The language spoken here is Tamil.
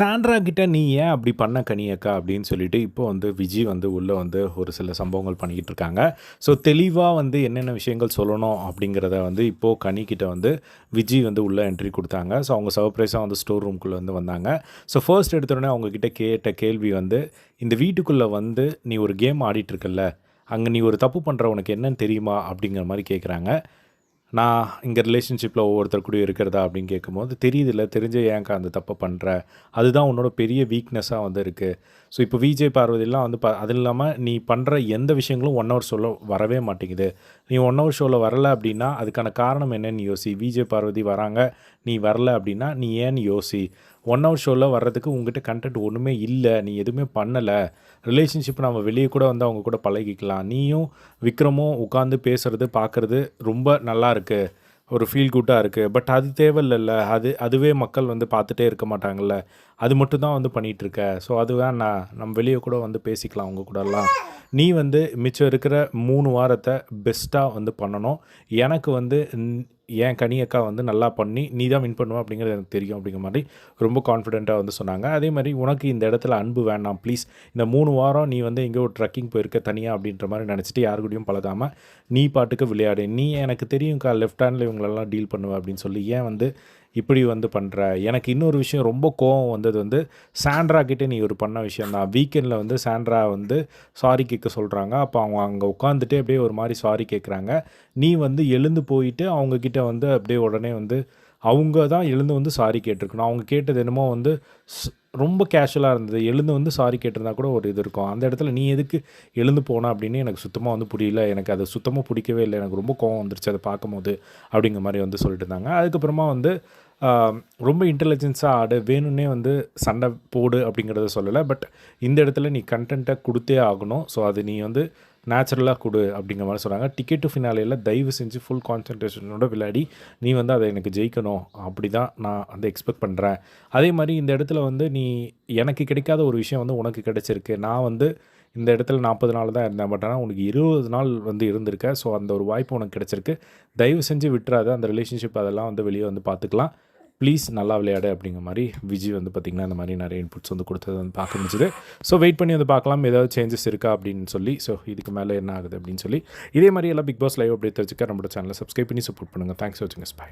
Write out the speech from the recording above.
சாண்ட்ரா கிட்ட நீ ஏன் அப்படி பண்ண கனியக்கா அப்படின்னு சொல்லிட்டு இப்போ வந்து விஜய் வந்து உள்ளே வந்து ஒரு சில சம்பவங்கள் பண்ணிக்கிட்டு இருக்காங்க. ஸோ தெளிவாக வந்து என்னென்ன விஷயங்கள் சொல்லணும் அப்படிங்கிறத வந்து இப்போது கனிக்கிட்ட வந்து விஜய் வந்து உள்ளே என்ட்ரி கொடுத்தாங்க. ஸோ அவங்க சர்ப்ரைஸாக வந்து ஸ்டோர் ரூம்குள்ளே வந்து வந்தாங்க. ஸோ ஃபர்ஸ்ட் எடுத்தோடனே அவங்கக்கிட்ட கேட்ட கேள்வி வந்து இந்த வீட்டுக்குள்ளே வந்து நீ ஒரு கேம் ஆடிட்டுருக்கல்ல அங்கே நீ ஒரு தப்பு பண்ணுற உனக்கு என்னன்னு தெரியுமா? அப்படிங்கிற மாதிரி கேட்குறாங்க நான் இங்கே ரிலேஷன்ஷிப்பில் ஒவ்வொருத்தர் கூட இருக்கிறதா அப்படின்னு கேட்கும்போது தெரியுதில்ல தெரிஞ்ச ஏன்க்கா அந்த தப்பை பண்ணுற அதுதான் உன்னோட பெரிய வீக்னஸாக வந்து இருக்குது ஸோ இப்போ விஜய் பார்வதியெல்லாம் வந்து ப அது இல்லாமல் நீ பண்ணுற எந்த விஷயங்களும் ஒன் ஹவர் ஷோவில் வரவே மாட்டேங்குது. நீ ஒன் ஹவர் ஷோவில் வரல அப்படின்னா அதுக்கான காரணம் என்னன்னு யோசி. விஜய் பார்வதி வராங்க நீ வரல அப்படின்னா நீ ஏன்னு யோசி. ஒன் ஹவர் ஷோவில் வர்றதுக்கு உங்ககிட்ட கண்டென்ட் ஒன்றுமே இல்லை நீ எதுவுமே பண்ணலை. ரிலேஷன்ஷிப் நம்ம வெளியே கூட வந்து அவங்க கூட பழகிக்கலாம். நீயும் விக்ரமும் உட்காந்து பேசுகிறது பார்க்குறது ரொம்ப நல்லா இருக்குது ஒரு ஃபீல் குட்டாக இருக்குது பட் அது தேவையில்லைல்ல. அது அதுவே மக்கள் வந்து பார்த்துட்டே இருக்க மாட்டாங்கல்ல. அது மட்டும் தான் வந்து பண்ணிகிட்ருக்க ஸோ அது வேணாம். நம்ம வெளியே கூட வந்து பேசிக்கலாம் அவங்க கூடலாம் நீ வந்து மிச்சம் இருக்கிற மூணு வாரத்தை பெஸ்ட்டாக வந்து பண்ணணும். எனக்கு வந்து ஏன் கனி அக்கா வந்து நல்லா பண்ணி நீ தான் வின் பண்ணுவா அப்படிங்கிறது எனக்கு தெரியும் அப்படிங்கிற மாதிரி ரொம்ப கான்ஃபிடென்ட்டாக வந்து சொன்னாங்க. அதே மாதிரி உனக்கு இந்த இடத்துல அன்பு வேண்டாம் ப்ளீஸ் இந்த மூணு வாரம் நீ வந்து எங்கேயோ ஒரு ட்ரக்கிங் போயிருக்க தனியாக அப்படின்ற மாதிரி நினச்சிட்டு யாரு கூடயும் பழகாமல் நீ பாட்டுக்கு விளையாடு. நீ எனக்கு தெரியும்க்கா லெஃப்ட் ஹேண்டில் இவங்களெல்லாம் டீல் பண்ணுவேன் அப்படின்னு சொல்லி ஏன் வந்து இப்படி வந்து பண்ணுற எனக்கு இன்னொரு விஷயம் ரொம்ப கோவம் வந்தது வந்து சாண்ட்ரா கிட்டே நீ ஒரு பண்ண விஷயம் தான் வீக்கெண்டில் வந்து சாண்ட்ரா வந்து சாரி கேட்க சொல்கிறாங்க அப்போ அவங்க அங்கே உட்காந்துட்டு அப்படியே ஒரு மாதிரி சாரி கேட்குறாங்க. நீ வந்து எழுந்து போயிட்டு அவங்கக்கிட்ட வந்து அப்படியே உடனே வந்து அவங்க தான் எழுந்து வந்து சாரி கேட்டிருக்கணும். அவங்க கேட்டது என்னமோ வந்து ரொம்ப கேஷுவலாக இருந்தது. எழுந்து வந்து சாரி கேட்டிருந்தா கூட ஒரு இது இருக்கும். அந்த இடத்துல நீ எதுக்கு எழுந்து போன அப்படின்னு எனக்கு சுத்தமாக வந்து புரியல. எனக்கு அது சுத்தமாக பிடிக்கவே இல்லை. எனக்கு ரொம்ப கோவம் வந்துருச்சு அதை பார்க்கும்போது அப்படிங்கிற மாதிரி வந்து சொல்லிட்டு இருந்தாங்க. அதுக்கப்புறமா வந்து ரொம்ப இன்டெலிஜென்ஸாக ஆடு வேணும்னே வந்து சண்டை போடு அப்படிங்கிறத சொல்லலை. பட் இந்த இடத்துல நீ கண்டென்ட்டை கொடுத்தே ஆகணும். ஸோ அது நீ வந்து நேச்சுரலாக கொடு அப்படிங்கிற மாதிரி சொல்கிறாங்க டிக்கெட் டு ஃபினாலேயில் தயவு செஞ்சு ஃபுல் கான்சன்ட்ரேஷனோட விளையாடி நீ வந்து அதை எனக்கு ஜெயிக்கணும். அப்படி தான் நான் வந்து எக்ஸ்பெக்ட் பண்ணுறேன் அதே மாதிரி இந்த இடத்துல வந்து நீ எனக்கு கிடைக்காத ஒரு விஷயம் வந்து உனக்கு கிடைச்சிருக்கு. நான் வந்து இந்த இடத்துல நாற்பது நாள் தான் இருந்தேன். பட் ஆனால் உனக்கு இருபது நாள் வந்து இருந்திருக்க. ஸோ அந்த ஒரு வாய்ப்பு உனக்கு கிடைச்சிருக்கு. தயவு செஞ்சு விட்டுறாத. அந்த ரிலேஷன்ஷிப் அதெல்லாம் வந்து வெளியே வந்து பார்த்துக்கலாம். ப்ளீஸ் நல்லா விளையாடு அப்படிங்கிற மாதிரி விஜய் வந்து பார்த்திங்கன்னா இந்த மாதிரி நிறைய இன்புட்ஸ் வந்து கொடுத்தது வந்து பார்க்க முடிஞ்சுது. ஸோ வெயிட் பண்ணி வந்து பார்க்கலாம். ஏதாவது சேஞ்சஸ் இருக்கா அப்படின்னு சொல்லி. ஸோ இதுக்கு மேலே என்ன ஆகுது அப்படின்னு சொல்லி. இதே மாதிரி எல்லாம் பிக் பாஸ் லைவ் அப்படி தெரிஞ்சுக்க நம்மளோட சேனலை சப்ஸ்கிரைப் பண்ணி சப்போர்ட் பண்ணுங்கள் தேங்க்ஸ் வாட்சிங் பாய்